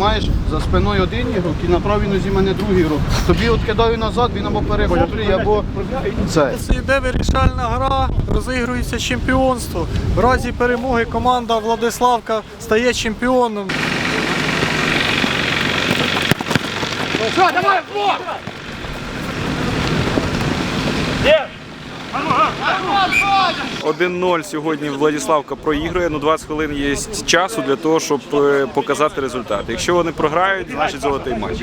маєш за спиною один ігрок і на правій нозі мене другий ігрок. Тобі от кидаю назад, він або перехоплює, або це. Це йде вирішальна гра, розігрується чемпіонство. В разі перемоги команда Владиславка стає чемпіоном. Один 0 сьогодні Владиславка проігрує. Ну 20 хвилин є часу для того, щоб е, показати результат. Якщо вони програють, значить золотий матч.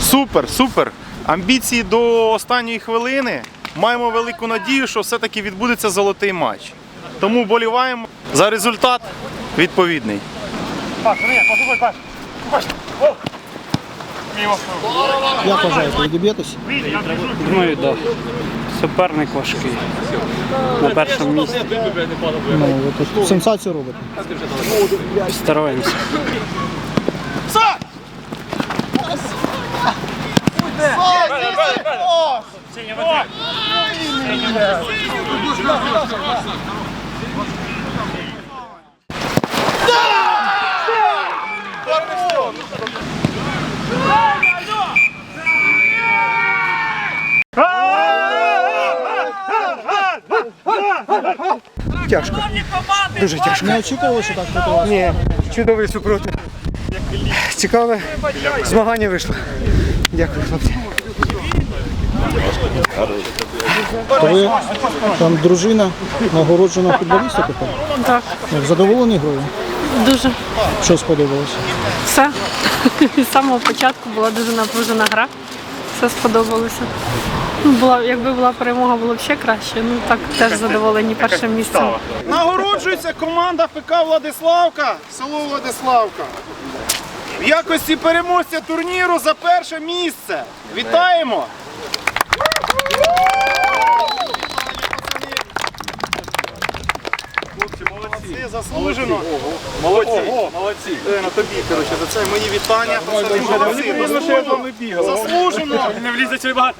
Супер, супер. Амбіції до останньої хвилини. Маємо велику надію, що все-таки відбудеться золотий матч. Тому боліваємо за результат відповідний. Як вважаєте, відіб'єтесь? Думаю, так. Суперник важкий. На першому місці Ну, ви тут сенсацію робите. стараємося. Не очікували, що так буде? Ні, чудовий супротив. Цікаве змагання вийшло. Дякую, хлопці. То ви там дружина нагороджена футболіста тепер? Так, Як задоволений грою? дуже Що сподобалося? все. З самого початку була дуже напружена гра. Все сподобалося. Ну, була, якби була перемога, було б ще краще. Ну так теж задоволені першим місцем. Нагороджується команда ФК Владиславка, село Владиславка. В якості переможця турніру за перше місце. Вітаємо! Молодці, заслужено. Молодці, молодці. Е, на тобі, коротше, за це мої вітання. Пацани, молодці, заслужено. Заслужено. Не влізать багато.